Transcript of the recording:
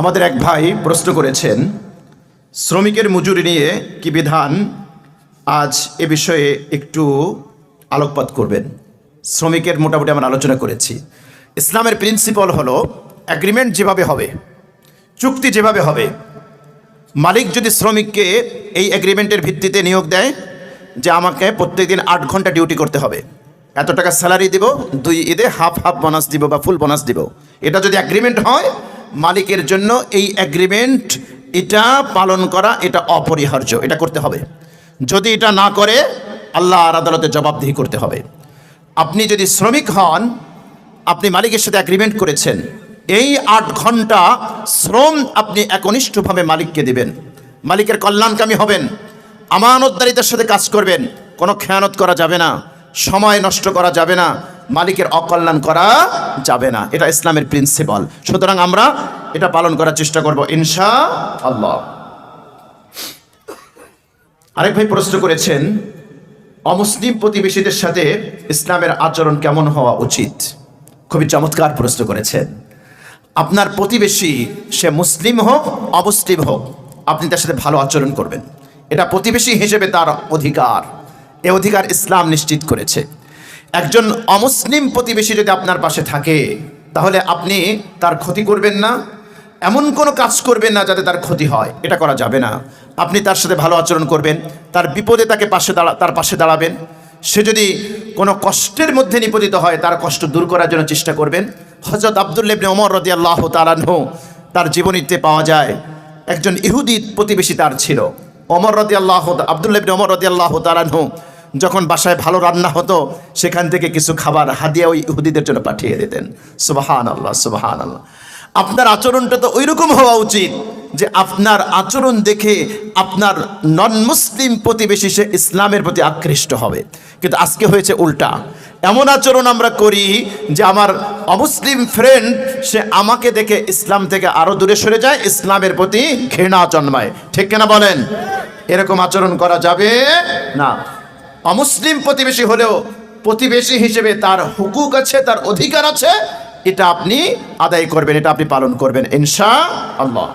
আমাদের এক ভাই প্রশ্ন করেছেন, শ্রমিকের মজুরি নিয়ে কি বিধান? আজ এ বিষয়ে একটু আলোকপাত করবেন। শ্রমিকের মোটামুটি আমরা আলোচনা করেছি। ইসলামের প্রিন্সিপাল হলো অ্যাগ্রিমেন্ট যেভাবে হবে, চুক্তি যেভাবে হবে, মালিক যদি শ্রমিককে এই অ্যাগ্রিমেন্টের ভিত্তিতে নিয়োগ দেয় যে আমাকে প্রত্যেকদিন আট ঘণ্টা ডিউটি করতে হবে, এত টাকা স্যালারি দিব, দুই ঈদে হাফ হাফ বোনাস দিব বা ফুল বোনাস দিব, এটা যদি অ্যাগ্রিমেন্ট হয় মালিকের জন্য এই অ্যাগ্রিমেন্ট এটা পালন করা, এটা অপরিহার্য। এটা করতে হবে। যদি এটা না করে আল্লাহ আর আদালতে জবাবদিহি করতে হবে। আপনি যদি শ্রমিক হন, আপনি মালিকের সাথে অ্যাগ্রিমেন্ট করেছেন, এই আট ঘণ্টা শ্রম আপনি একনিষ্ঠভাবে মালিককে দিবেন। মালিকের কল্যাণকামী হবেন। আমানতদারিতার সাথে কাজ করবেন। কোনো খেয়ানত করা যাবে না। সময় নষ্ট করা যাবে না। মালিকের অকল্যাণ করা যাবে না। এটা ইসলামের প্রিন্সিপাল সুতরাং আমরা এটা পালন করার চেষ্টা করব ইনশা আল্লাহ আরেক ভাই প্রশ্ন করেছেন, অমুসলিম প্রতিবেশীদের সাথে ইসলামের আচরণ কেমন হওয়া উচিত? খুবই চমৎকার প্রশ্ন করেছেন। আপনার প্রতিবেশী, সে মুসলিম হোক, অমুসলিম হোক, আপনি তার সাথে ভালো আচরণ করবেন। এটা প্রতিবেশী হিসেবে তার অধিকার। এ অধিকার ইসলাম নিশ্চিত করেছে। একজন অমুসলিম প্রতিবেশী যদি আপনার পাশে থাকে, তাহলে আপনি তার ক্ষতি করবেন না। এমন কোনো কাজ করবেন না যাতে তার ক্ষতি হয়। এটা করা যাবে না। আপনি তার সাথে ভালো আচরণ করবেন, তার বিপদে তাকে পাশে দাঁড়া, তার পাশে দাঁড়াবেন। সে যদি কোনো কষ্টের মধ্যে নিপতিত হয়, তার কষ্ট দূর করার জন্য চেষ্টা করবেন। হজরত আবদুল্লেবনে রদি আল্লাহ তালাহ তার জীবনীতে পাওয়া যায়, একজন ইহুদি প্রতিবেশী তার ছিল। ওমর রদি আল্লাহ আবদুল্লেবনে রদি আল্লাহ তালাহ যখন বাসায় ভালো রান্না হতো, সেখান থেকে কিছু খাবার হাদিয়া ওই ইহুদিদের জন্য পাঠিয়ে দিতেন। সুবাহান আল্লাহ সুবাহান আল্লাহ আপনার আচরণটা তো ওইরকম হওয়া উচিত যে আপনার আচরণ দেখে আপনার নন মুসলিম প্রতিবেশী সে ইসলামের প্রতি আকৃষ্ট হবে। কিন্তু আজকে হয়েছে উল্টা। এমন আচরণ আমরা করি যে আমার অমুসলিম ফ্রেন্ড সে আমাকে দেখে ইসলাম থেকে আরও দূরে সরে যায়, ইসলামের প্রতি ঘৃণা জন্মায়। ঠিক কেনা বলেন? এরকম আচরণ করা যাবে না। অমুসলিম প্রতিবেশী হলেও প্রতিবেশী হিসেবে তার হুকুক আছে, তার অধিকার আছে, এটা আপনি আদায় করবেন, এটা আপনি পালন করবেন ইনশা আল্লাহ